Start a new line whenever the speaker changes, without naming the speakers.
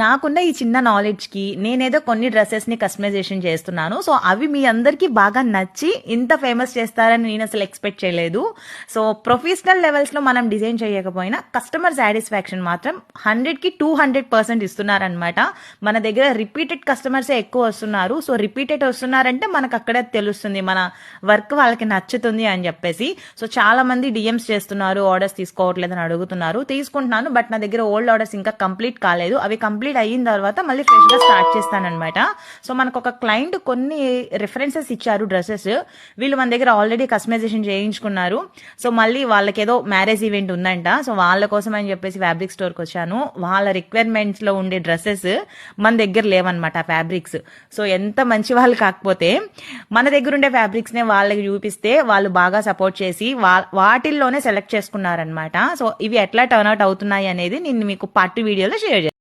నాకున్న ఈ చిన్న నాలెడ్జ్కి నేనేదో కొన్ని డ్రెస్సెస్ని కస్టమైజేషన్ చేస్తున్నాను. సో అవి మీ అందరికీ బాగా నచ్చి ఇంత ఫేమస్ చేస్తారని నేను అసలు ఎక్స్పెక్ట్ చేయలేదు. సో ప్రొఫెషనల్ లెవెల్స్లో మనం డిజైన్ చేయకపోయినా కస్టమర్ సాటిస్ఫాక్షన్ మాత్రం హండ్రెడ్కి టూ హండ్రెడ్ పర్సెంట్ ఇస్తున్నారనమాట మన దగ్గర రిపీటెడ్ కస్టమర్సే ఎక్కువ వస్తున్నారు. సో రిపీటెడ్ వస్తున్నారంటే మనకు అక్కడే తెలుస్తుంది. మన వర్క్ వాళ్ళకి నచ్చుతుంది అని చెప్పేసి. సో చాలా మంది డిఎమ్స్ చేస్తున్నారు ఆర్డర్స్ తీసుకోవట్లేదని అడుగుతున్నారు. తీసుకుంటున్నాను బట్ నా దగ్గర ఓల్డ్ ఆర్డర్స్ ఇంకా కంప్లీట్ కాలేదు. అవి కంప్లీట్ కంప్లీట్ అయిన తర్వాత మళ్ళీ ఫ్రెష్గా స్టార్ట్ చేస్తానమాట సో మనకు ఒక క్లయింట్ కొన్ని రిఫరెన్సెస్ ఇచ్చారు డ్రెస్సెస్. వీళ్ళు మన దగ్గర ఆల్రెడీ కస్టమైజేషన్ చేయించుకున్నారు. సో మళ్ళీ వాళ్ళకేదో మ్యారేజ్ ఈవెంట్ ఉందంట. సో వాళ్ళ కోసం అని చెప్పేసి ఫ్యాబ్రిక్ స్టోర్కి వచ్చాను. వాళ్ళ రిక్వైర్మెంట్స్లో ఉండే డ్రెస్సెస్ మన దగ్గర లేవన్నమాట ఫ్యాబ్రిక్స్ సో ఎంత మంచి వాళ్ళు కాకపోతే మన దగ్గర ఉండే ఫ్యాబ్రిక్స్నే వాళ్ళకి చూపిస్తే వాళ్ళు బాగా సపోర్ట్ చేసి వా వాటిల్లోనే సెలెక్ట్ చేసుకున్నారనమాట సో ఇవి ఎట్లా టర్న్అవుట్ అవుతున్నాయి అనేది నేను మీకు పార్ట్ వీడియోలో షేర్ చేస్తాను.